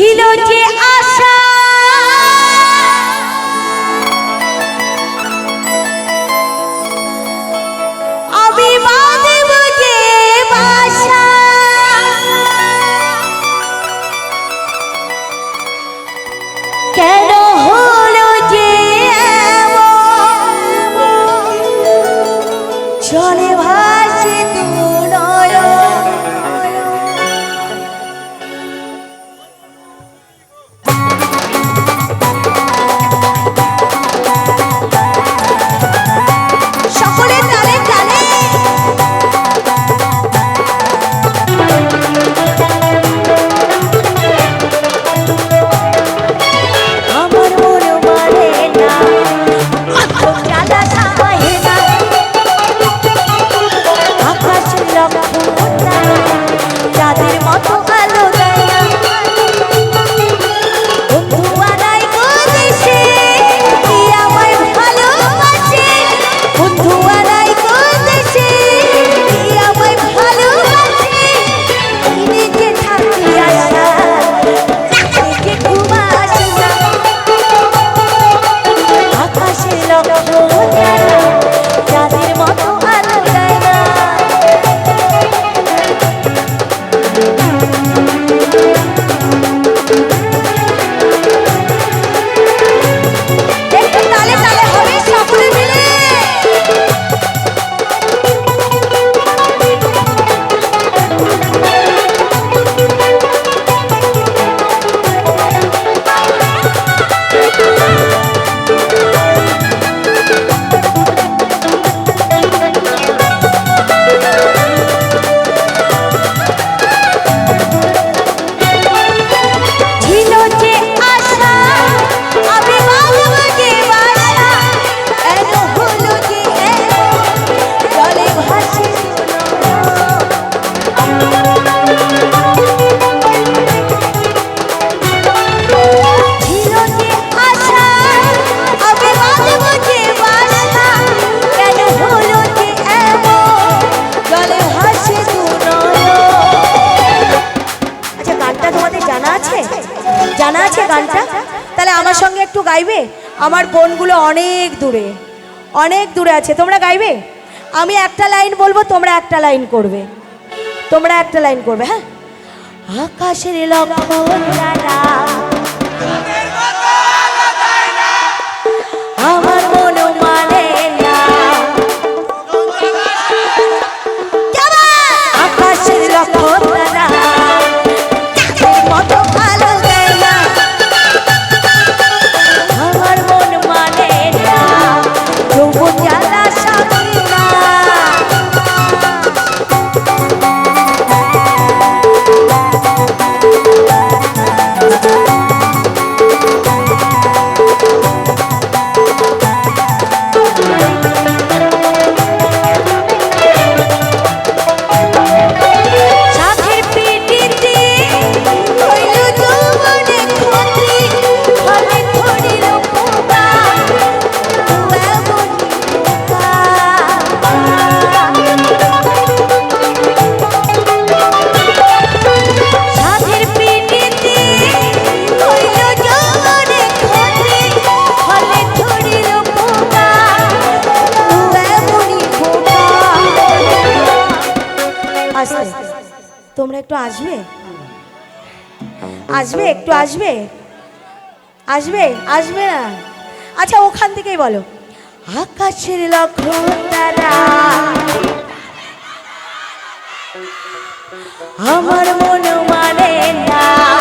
ছিল যে আশা। আমি বাঁধব যে বাসা। কেন হলো যে চলে ভাই। গাইবে? আমার বোনগুলো অনেক দূরে অনেক দূরে আছে। তোমরা গাইবে? আমি একটা লাইন বলব, তোমরা একটা লাইন করবে। তোমরা একটা লাইন করবে হ্যাঁ? আকাশের লক্ষ্মণ তোমরা একটু আসবে? হ্যাঁ। আসবে? একটু আসবে? আসবে? আসবে না? আচ্ছা ওখান থেকেই বলো। আকাশের লক্ষ তারা। আমার মনে মানে না।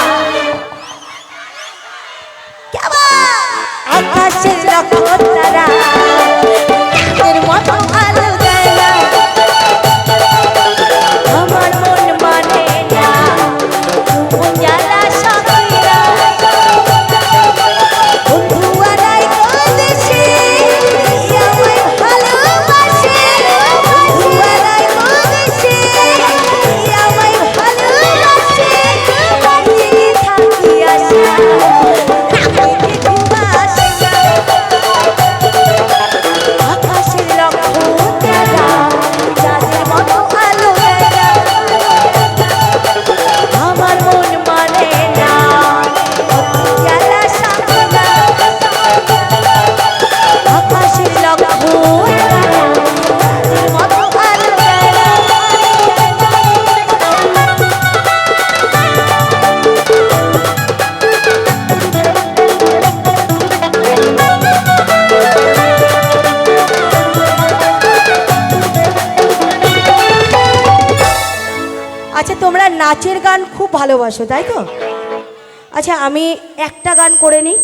নাচের গান খুব ভালোবাসো তাই তো? আচ্ছা আমি একটা গান করে নিই।